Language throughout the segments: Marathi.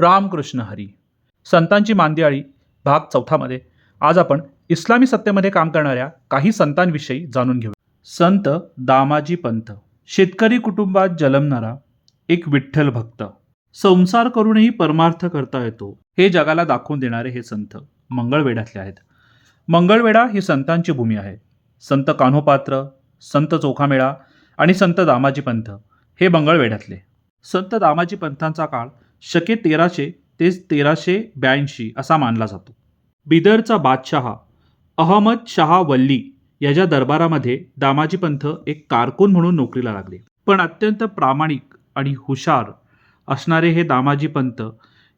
रामकृष्ण हरी. संतांची मांदियाळी भाग चौथामध्ये. आज आपण इस्लामी सत्तेमध्ये काम करणाऱ्या काही संतांविषयी जाणून घेऊ संत दामाजी पंत. शेतकरी कुटुंबात जन्मणारा एक विठ्ठल भक्त. संसार करूनही परमार्थ करता येतो. हे जगाला दाखवून देणारे हे संत मंगळवेढ्यातले आहेत. मंगळवेढा ही संतांची भूमी आहे. संत कान्होपात्र संत चोखामेळा आणि संत दामाजी पंथ हे मंगळवेढ्यातले. संत दामाजी पंथांचा काळ शके तेराशे ते तेराशे ब्याऐंशी असा मानला जातो. बिदरचा बादशहा अहमद शहा वल्ली याच्या दरबारामध्ये दामाजी पंथ एक कारकून म्हणून नोकरीला लागले. पण अत्यंत प्रामाणिक आणि हुशार असणारे हे दामाजी पंत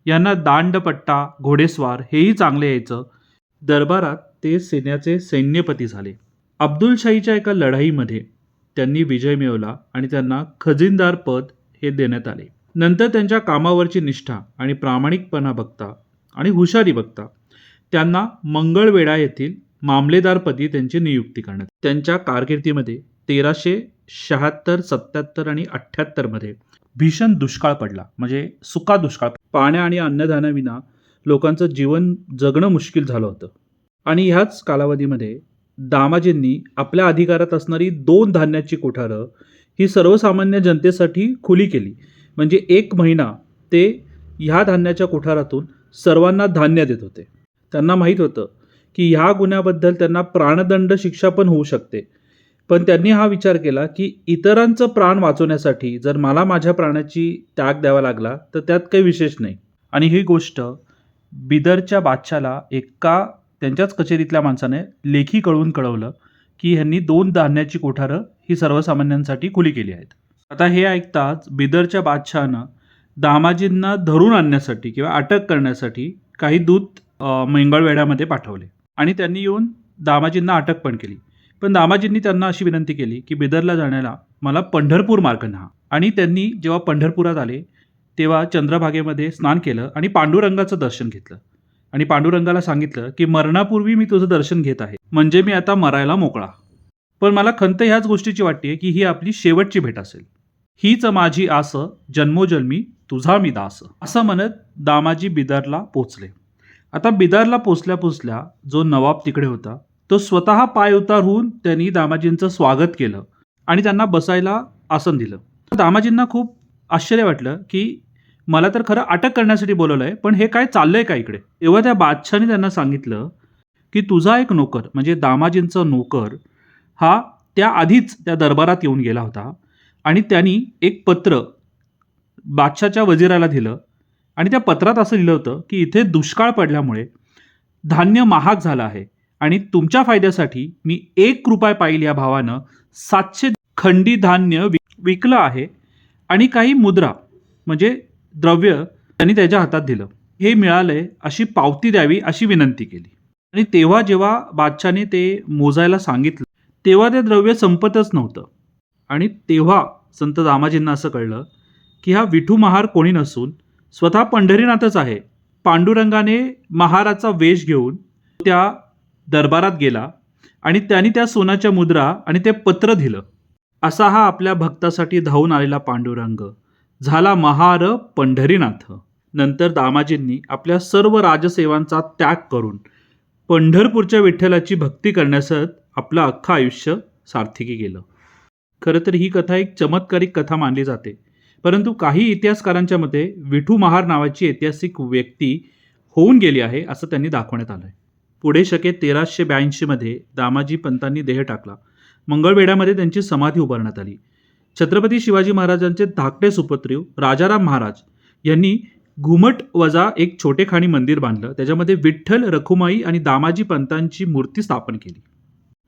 यांना दांडपट्टा घोडेस्वार हेही चांगले यायचं. दरबारात ते सैन्याचे सैन्यपती झाले. अब्दुलशाहीच्या एका लढाईमध्ये त्यांनी विजय मिळवला आणि त्यांना खजिनदार पद हे देण्यात आले. नंतर त्यांच्या कामावरची निष्ठा आणि प्रामाणिकपणा बघता आणि हुशारी बघता त्यांना मंगळवेढा येथील मामलेदारपदी त्यांची नियुक्ती करण्यात त्यांच्या कारकिर्दीमध्ये तेराशे शहात्तर सत्याहत्तर आणि अठ्ठ्याहत्तरमध्ये भीषण दुष्काळ पडला. म्हणजे सुका दुष्काळ. पाण्या आणि अन्नधान्याविना लोकांचं जीवन जगणं मुश्किल झालं होतं. आणि ह्याच कालावधीमध्ये दामाजींनी आपल्या अधिकारात असणारी दोन धान्याची कोठारं ही सर्वसामान्य जनतेसाठी खुली केली. म्हणजे एक महिना ते ह्या धान्याच्या कोठारातून सर्वांना धान्य देत होते. त्यांना माहीत होतं की ह्या गुन्ह्याबद्दल त्यांना प्राणदंड शिक्षा पण होऊ शकते. पण त्यांनी हा विचार केला की इतरांचं प्राण वाचवण्यासाठी जर मला माझ्या प्राणाची त्याग द्यावा लागला तर त्यात काही विशेष नाही. आणि ही गोष्ट बिदरच्या बादशाला एका त्यांच्याच कचेरीतल्या माणसाने लेखी कळवून कळवलं की ह्यांनी दोन धान्याची कोठारं ही सर्वसामान्यांसाठी खुली केली आहेत. आता हे ऐकताच बिदरच्या बादशहानं दामाजींना धरून आणण्यासाठी किंवा अटक करण्यासाठी काही दूत मंगळवेढ्यामध्ये पाठवले. आणि त्यांनी येऊन दामाजींना अटक पण केली. पण दामाजींनी त्यांना अशी विनंती केली की बिदरला जाण्याला मला पंढरपूर मार्ग न्हा. आणि त्यांनी जेव्हा पंढरपुरात आले तेव्हा चंद्रभागेमध्ये स्नान केलं आणि पांडुरंगाचं दर्शन घेतलं. आणि पांडुरंगाला सांगितलं की मरणापूर्वी मी तुझं दर्शन घेत आहे. म्हणजे मी आता मरायला मोकळा. पण मला खंत ह्याच गोष्टीची वाटते की ही आपली शेवटची भेट असेल. हीच माझी आस जन्मोजन्मी तुझा मी दास. असं म्हणत दामाजी बिदरला पोचले. आता बिदरला पोचल्या पोचल्या जो नवाब तिकडे होता तो स्वतः पाय उतार होऊन त्यांनी दामाजींचं स्वागत केलं आणि त्यांना बसायला आसन दिलं. दामाजींना खूप आश्चर्य वाटलं की मला तर खरं अटक करण्यासाठी बोलवलं आहे पण हे काय चाललंय का इकडे? एवढ्या त्या बादशाने त्यांना सांगितलं की तुझा एक नोकर म्हणजे दामाजींचा नोकर हा त्या आधीच त्या दरबारात येऊन गेला होता. आणि त्यांनी एक पत्र बादशाच्या वजिराला दिलं. आणि त्या पत्रात असं लिहिलं होतं की इथे दुष्काळ पडल्यामुळे धान्य महाग झालं आहे आणि तुमच्या फायद्यासाठी मी एक रुपये पाहिल या भावानं सातशे खंडी धान्य विक विकलं आहे आणि काही मुद्रा म्हणजे द्रव्य त्यांनी त्याच्या हातात दिलं. हे मिळालंय अशी पावती द्यावी अशी विनंती केली. आणि तेव्हा जेव्हा बादशाने ते मोजायला सांगितलं तेव्हा ते द्रव्य संपतच नव्हतं. आणि तेव्हा संत दामाजींना असं कळलं की हा विठू महार कोणी नसून स्वतः पंढरीनाथच आहे. पांडुरंगाने महाराचा वेश घेऊन त्या दरबारात गेला आणि त्यांनी त्या सोन्याच्या मुद्रा आणि ते पत्र दिलं. असा हा आपल्या भक्तासाठी धावून आलेला पांडुरंग. झाला महार पंढरीनाथ. नंतर दामाजींनी आपल्या सर्व राजसेवांचा त्याग करून पंढरपूरच्या विठ्ठलाची भक्ती करण्यासह आपलं अख्खं आयुष्य सार्थकी केलं. खरं तर ही कथा एक चमत्कारिक कथा मानली जाते. परंतु काही इतिहासकारांच्या मते विठू महार नावाची ऐतिहासिक व्यक्ती होऊन गेली आहे असं त्यांनी दाखवण्यात आलं आहे पुढे शके तेराशे ब्याऐंशीमध्ये दामाजी पंतांनी देह टाकला. मंगळवेढ्यामध्ये त्यांची समाधी उभारण्यात आली. छत्रपती शिवाजी महाराजांचे धाकटे सुपुत्रीव राजाराम महाराज यांनी घुमट वजा एक छोटेखानी मंदिर बांधलं. त्याच्यामध्ये विठ्ठल रखुमाई आणि दामाजी पंतांची मूर्ती स्थापन केली.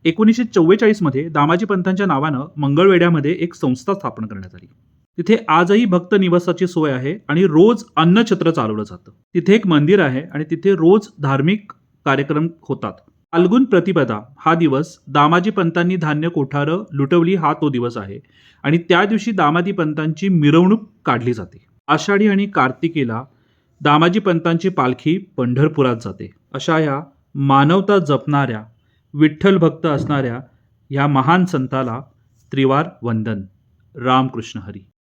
एकोणीसशे चव्वेचाळीसमध्ये दामाजी पंतांच्या नावानं मंगळवेढ्यामध्ये एक संस्था स्थापन करण्यात आली. तिथे आजही भक्त निवासाची सोय आहे आणि रोज अन्नछत्र चालवलं जातं. तिथे एक मंदिर आहे आणि तिथे रोज धार्मिक कार्यक्रम होतात. फाल्गुन प्रतिपदा हा दिवस दामाजी पंतांनी धान्य कोठारं लुटवली हा तो दिवस आहे आणि त्या दिवशी दामाजी पंतांची मिरवणूक काढली जाते. आषाढी आणि कार्तिकीला दामाजी पंतांची पालखी पंढरपुरात जाते. अशा या मानवता जपणाऱ्या विठ्ठल भक्त असणाऱ्या ह्या महान संताला त्रिवार वंदन. रामकृष्ण हरी.